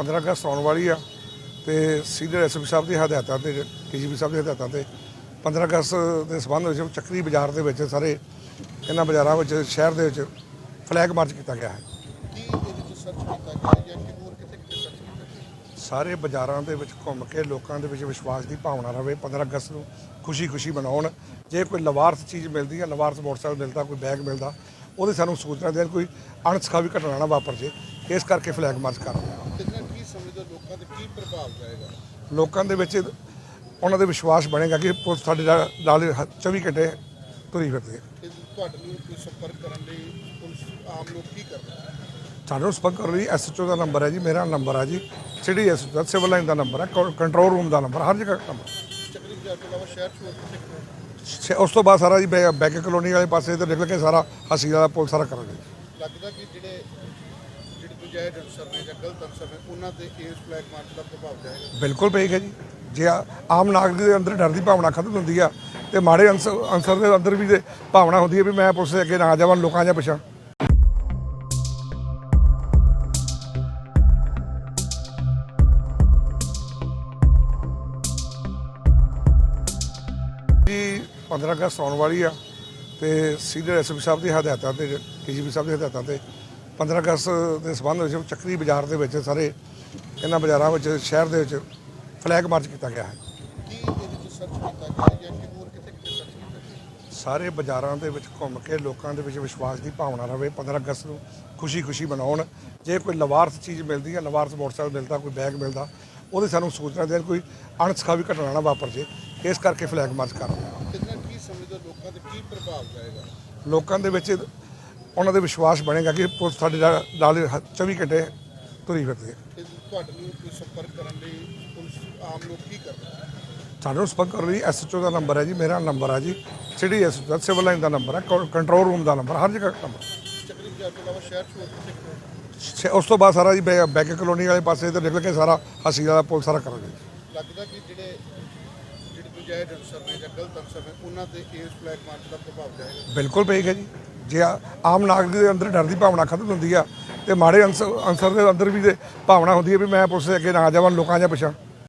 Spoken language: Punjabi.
ਅਗਸਤ ਆਉਣ ਵਾਲੀ ਆ ਤੇ ਸੀਨੀਅਰ ਐਸਪੀ ਸਾਹਿਬ ਦੀ ਹਦਾਇਤਾਂ ਤੇ ਡੀਜੀਪੀ ਸਾਹਿਬ ਦੀ ਹਦਾਇਤਾਂ ਤੇ 15 ਅਗਸਤ ਦੇ ਸਬੰਧ ਵਿੱਚ ਚੱਕਰੀ ਬਾਜ਼ਾਰ ਦੇ ਵਿੱਚ ਸਾਰੇ ਇਹਨਾਂ ਬਾਜ਼ਾਰਾਂ ਵਿੱਚ ਸ਼ਹਿਰ ਦੇ ਵਿੱਚ ਫਲੈਗ ਮਾਰਚ ਕੀਤਾ ਗਿਆ ਹੈ। ਸਾਰੇ ਬਾਜ਼ਾਰਾਂ ਦੇ ਵਿੱਚ ਘੁੰਮ ਕੇ ਲੋਕਾਂ ਦੇ ਵਿੱਚ ਵਿਸ਼ਵਾਸ ਦੀ ਭਾਵਨਾ ਰਵੇ 15 ਅਗਸਤ ਨੂੰ ਖੁਸ਼ੀ-ਖੁਸ਼ੀ ਮਨਾਉਣ। ਜੇ ਕੋਈ ਲਵਾਰਸ ਚੀਜ਼ ਮਿਲਦੀ ਹੈ ਲਵਾਰਸ ਮੋਟਰਸਾਈਕਲ ਮਿਲਦਾ ਕੋਈ ਬੈਗ ਮਿਲਦਾ ਉਹਦੀ ਸਾਨੂੰ ਸੂਚਨਾ ਦੇਣ ਕੋਈ ਅਣਸਖਾਵੀ ਘਟਨਾ ਨਾ ਵਾਪਰ ਜੇ ਇਸ ਕਰਕੇ ਫਲੈਗ ਮਾਰਚ ਕਰ ਰਹੇ ਹਾਂ। ਸਮਝਦੇ ਹੋ ਲੋਕਾਂ ਤੇ ਕੀ ਪ੍ਰਭਾਵ ਜਾਏਗਾ ਲੋਕਾਂ ਦੇ ਵਿੱਚ ਉਹਨਾਂ ਦੇ ਵਿਸ਼ਵਾਸ ਬਣੇਗਾ ਕਿ ਪੁਲਿਸ ਸਾਡੇ ਨਾਲ ਨਾਲ 24 ਘੰਟੇ ਤੁਰੀ ਫਿਰਦੀ ਹੈ। ਤੇ ਤੁਹਾਡੇ ਨੂੰ ਕੋਈ ਸੰਪਰਕ ਕਰਨ ਲਈ ਪੁਲਿਸ ਆਮ ਲੋਕ ਕੀ ਕਰਦੇ? ਨੇ ਸਾਨੂੰ ਸੰਪਰਕ ਕਰਨ ਲਈ ਐਸਐਚਓ ਦਾ ਨੰਬਰ ਹੈ ਜੀ ਮੇਰਾ ਨੰਬਰ ਹੈ ਜੀ ਸਿਟੀ ਐਸਐਚਓ ਦਾ ਸਿਵਲ ਲਾਈਨ ਦਾ ਨੰਬਰ ਹੈ ਕੰਟਰੋਲ ਰੂਮ ਦਾ ਨੰਬਰ ਹਰ ਜਗ੍ਹਾ ਨੰਬਰ। ਚੱਕਰੀ ਬਾਜ਼ਾਰ ਤੋਂ ਇਲਾਵਾ ਸ਼ਹਿਰ ਚ ਹੋਰ ਕਿਤੇ ਕਿਤੇ ਛੇ- ਉਸ ਤੋਂ ਬਾਅਦ ਸਾਰਾ ਜੀ ਬੈ- ਬੈਕ ਕਲੋਨੀ ਵਾਲੇ ਪਾਸੇ ਤੇ ਨਿਕਲ ਕੇ ਸਾਰਾ ਹਸੀ ਵਾਲਾ ਪੁਲ ਸਾਰਾ ਕਰਾਂਗੇ। ਲੱਗਦਾ ਕਿ ਜਿਹੜੇ ਜਿਹੜੇ ਨਜਾਇਜ਼ ਅਨਸਰ ਨੇ ਜਾਂ ਗਲਤ ਅਨਸਰ ਨੇ ਉਹਨਾਂ ਤੇ ਇਸ ਫਲੈਗ ਮਾਰਚ ਦਾ ਪ੍ਰਭਾਵ ਜਾਏਗਾ। ਬਿਲਕੁਲ ਪਏਗਾ ਜੀ। ਜੇ ਆਮ ਨਾਗਰਿਕ ਦੇ ਅੰਦਰ ਡਰ ਦੀ ਭਾਵਨਾ ਖਤਮ ਹੁੰਦੀ ਆ ਤੇ ਮਾੜੇ ਅੰਸਰ ਦੇ ਅੰਦਰ ਵੀ ਤੇ ਭਾਵਨਾ ਹੁੰਦੀ ਹੈ ਵੀ ਮੈਂ ਪੁਲਿਸ ਦੇ ਅੱਗੇ ਨਾ ਜਾਵਾਂ, ਲੋਕਾਂ ਜਾਂ ਪਿਛਾਂ। ਜੀ 15 ਅਗਸਤ ਆਉਣ ਵਾਲੀ ਆ ਤੇ ਸੀਨੀਅਰ ਐਸਪੀ ਸਾਹਿਬ ਦੀ ਹਦਾਇਤਾਂ ਤੇ, ਡੀਜੀਪੀ ਸਾਹਿਬ ਦੀ ਹਦਾਇਤਾਂ ਤੇ 15 ਅਗਸਤ ਦੇ ਸਬੰਧ ਵਿੱਚ ਚੱਕਰੀ ਬਾਜ਼ਾਰ ਦੇ ਵਿੱਚ ਸਾਰੇ ਇਹਨਾਂ ਬਾਜ਼ਾਰਾਂ ਵਿੱਚ ਸ਼ਹਿਰ ਦੇ ਵਿੱਚ ਫਲੈਗ ਮਾਰਚ ਕੀਤਾ ਗਿਆ ਹੈ। ਸਾਰੇ ਬਾਜ਼ਾਰਾਂ ਦੇ ਵਿੱਚ ਘੁੰਮ ਕੇ ਲੋਕਾਂ ਦੇ ਵਿੱਚ ਵਿਸ਼ਵਾਸ ਦੀ ਭਾਵਨਾ ਰਵੇ 15 ਅਗਸਤ ਨੂੰ ਖੁਸ਼ੀ-ਖੁਸ਼ੀ ਮਨਾਉਣ। ਜੇ ਕੋਈ ਲਵਾਰਸ ਚੀਜ਼ ਮਿਲਦੀ ਹੈ ਲਵਾਰਸ ਮੋਟਰਸਾਈਕਲ ਮਿਲਦਾ ਕੋਈ ਬੈਗ ਮਿਲਦਾ ਉਹਦੀ ਸਾਨੂੰ ਸੂਚਨਾ ਦੇਣ ਕੋਈ ਅਣਸਖਾਵੀ ਘਟਨਾ ਨਾ ਵਾਪਰ ਜੇ ਇਸ ਕਰਕੇ ਫਲੈਗ ਮਾਰਚ ਕਰ ਰਹੇ ਹਾਂ। ਨਾਲ ਕੀ ਸਮਝਦੇ ਲੋਕਾਂ ਤੇ ਕੀ ਪ੍ਰਭਾਵ ਜਾਏਗਾ? ਲੋਕਾਂ ਦੇ ਵਿੱਚ ਉਹਨਾਂ ਦੇ ਵਿਸ਼ਵਾਸ ਬਣੇਗਾ ਕਿ ਪੁਲਿਸ ਸਾਡੇ ਨਾਲ ਨਾਲ 24 ਘੰਟੇ ਤੁਰੀ ਫਿਰਦੀ ਹੈ। ਤੇ ਤੁਹਾਡੇ ਨੂੰ ਕੋਈ ਸੰਪਰਕ ਕਰਨ ਲਈ ਪੁਲਿਸ ਆਮ ਲੋਕ ਕੀ ਕਰਦੇ? ਨੇ ਸਾਨੂੰ ਸੰਪਰਕ ਕਰਨ ਲਈ ਐਸਐਚਓ ਦਾ ਨੰਬਰ ਹੈ ਜੀ ਮੇਰਾ ਨੰਬਰ ਹੈ ਜੀ ਸਿਟੀ ਐਸਐਚਓ ਦਾ ਸਿਵਲ ਲਾਈਨ ਦਾ ਨੰਬਰ ਹੈ ਕੰਟਰੋਲ ਰੂਮ ਦਾ ਨੰਬਰ ਹਰ ਜਗ੍ਹਾ ਨੰਬਰ। ਚੱਕਰੀ ਸ਼ਹਿਰ ਚ ਉਸ ਤੋਂ ਬਾਅਦ ਸਾਰਾ ਜੀ ਬੈਕ ਕਲੋਨੀ ਵਾਲੇ ਪਾਸੇ ਤੇ ਨਿਕਲ ਕੇ ਸਾਰਾ ਹਸੀ ਵਾਲਾ ਪੁਲ ਸਾਰਾ ਕਰਾਂਗੇ। ਲੱਗਦਾ ਕਿ ਜਿਹੜੇ ਜਿਹੜੇ ਨਜਾਇਜ਼ ਅਨਸਰ ਨੇ ਜਾਂ ਗਲਤ ਅਨਸਰ ਨੇ ਉਹਨਾਂ ਤੇ ਇਸ ਫਲੈਗ ਮਾਰਚ ਦਾ ਪ੍ਰਭਾਵ ਜਾਏਗਾ? ਬਿਲਕੁਲ ਪਏਗਾ ਜੀ। ਜੇ ਆਮ ਨਾਗਰਿਕ ਦੇ ਅੰਦਰ ਡਰ ਦੀ ਭਾਵਨਾ ਖਤਮ ਹੁੰਦੀ ਆ ਤੇ ਮਾੜੇ ਅੰਸਰ ਅੰਸਰ ਦੇ ਅੰਦਰ ਵੀ ਭਾਵਨਾ ਹੁੰਦੀ ਹੈ ਵੀ ਮੈਂ ਪੁਲਿਸ ਦੇ ਅੱਗੇ ਨਾ ਜਾਵਾਂ, ਲੋਕਾਂ ਜਾਂ ਪਿਛਾਂ।